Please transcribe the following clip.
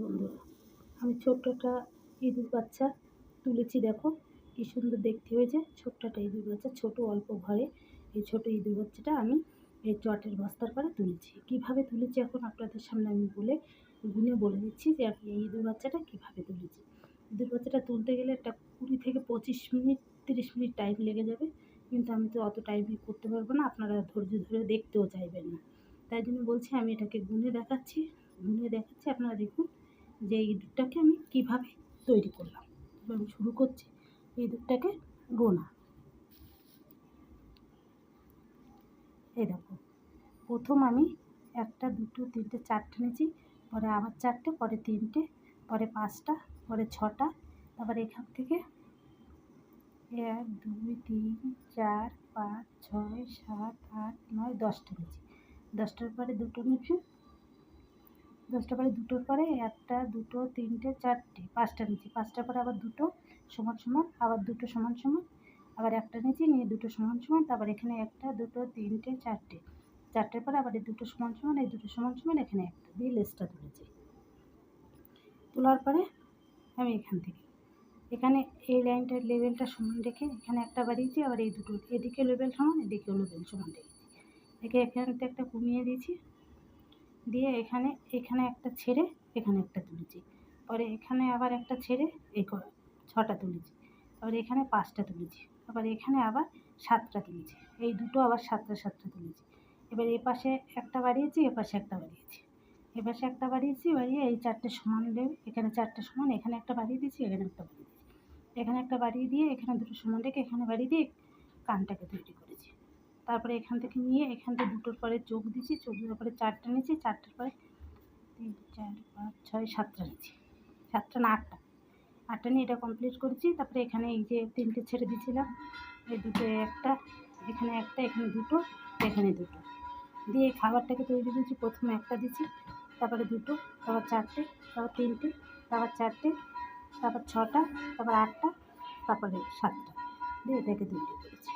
বন্ধুরা, আমি ছোট্টটা ইঁদুর বাচ্চা তুলেছি, দেখো কী সুন্দর দেখতে হয়েছে। ছোট্ট একটা ইঁদুর বাচ্চা, ছোট অল্প ঘরে। এই ছোট ইঁদুর বাচ্চাটা আমি এই চটের বস্তার পরে তুলেছি। কীভাবে তুলেছি এখন আপনাদের সামনে আমি বলে গুনে বলে দিচ্ছি যে আমি এই ইঁদুর বাচ্চাটা কীভাবে তুলেছি। ইঁদুর বাচ্চাটা তুলতে গেলে একটা কুড়ি থেকে পঁচিশ মিনিট, তিরিশ মিনিট টাইম লেগে যাবে। কিন্তু আমি তো অত টাইমে করতে পারব না, আপনারা ধৈর্য ধরে দেখতেও চাইবেন না। তাই জন্য বলছি আমি এটাকে গুনে দেখাচ্ছি গুনে দেখাচ্ছি, আপনারা দেখুন। যে ইঁদুরটাকে আমি কীভাবে তৈরি করলাম আমি শুরু করছি ইঁদুরটাকে গোনা। এই দেখো, প্রথম আমি একটা, দুটো, তিনটে, চারটে নিয়েছি, পরে আবার চারটে, পরে তিনটে, পরে পাঁচটা, পরে ছটা, তারপরে এখান থেকে এক, দুই, তিন, চার, পাঁচ, ছয়, সাত, আট, নয়, দশটা নিয়েছি। দশটার পরে দুটো নিয়েছি দশটার পরে দুটোর পরে একটা, দুটো, তিনটে, চারটে, পাঁচটা নিয়েছি পাঁচটার পরে আবার দুটো সমান সমান, আবার দুটো সমান সমান, আবার একটা নিচে নিয়ে দুটো সমান সমান, তারপর এখানে একটা, দুটো, তিনটে, চারটে। চারটের পরে আবার এই দুটো সমান সমান, এই দুটো সমান সমান, এখানে একটা দিয়ে লেসটা তুলেছি। তোলার পরে আমি এখান থেকে, এখানে এই লাইনটার লেভেলটা সমান রেখে এখানে একটা বাড়িয়েছি, আবার এই দুটো, এদিকে লেভেল সমান, এদিকেও লেভেল সমান রেখেছি। একে এখান থেকে একটা কমিয়ে দিয়েছি দিয়ে এখানে এখানে একটা ছেড়ে এখানে একটা তুলেছি। পরে এখানে আবার একটা ছেড়ে এই ছটা তুলেছি। আবার এখানে পাঁচটা তুলেছি। আবার এখানে আবার সাতটা তুলেছি। এই দুটো আবার সাতটা সাতটা তুলেছি। এবার এ পাশে একটা বাড়িয়েছি, এ পাশে একটা বাড়িয়েছি। এ পাশে একটা বাড়িয়েছি, বাড়িয়ে এই চারটে সমান লেবে এখানে চারটে সমান, এখানে একটা বাড়িয়ে দিয়েছি, এখানে একটা বাড়িয়ে দিয়েছি। এখানে একটা বাড়িয়ে দিয়ে, এখানে দুটো সমান রেখে এখানে বাড়িয়ে দিয়ে কানটাকে তৈরি তারপরে এখান থেকে নিয়ে এখান থেকে দুটোর পরে চোখ দিয়েছি চোখ দেওয়ার পরে চারটা নিয়েছি চারটার পরে তিন, চার, পাঁচ, ছয়, সাতটা নিয়েছি সাতটা না আটটা। আটটা নিয়ে এটা কমপ্লিট করেছি, তারপরে এখানে এই যে তিনটে ছেড়ে দিয়েছিলাম এই দুটো একটা, এখানে একটা, এখানে দুটো এখানে দুটো। দিয়ে এই খাবারটাকে তৈরি করেছি, প্রথমে একটা দিচ্ছি তারপরে দুটো, তারপর চারটে, তারপর তিনটে, তারপর চারটে, তারপর ছটা, তারপর আটটা, তারপরে সাতটা। দিয়ে এটাকে তৈরি করেছি।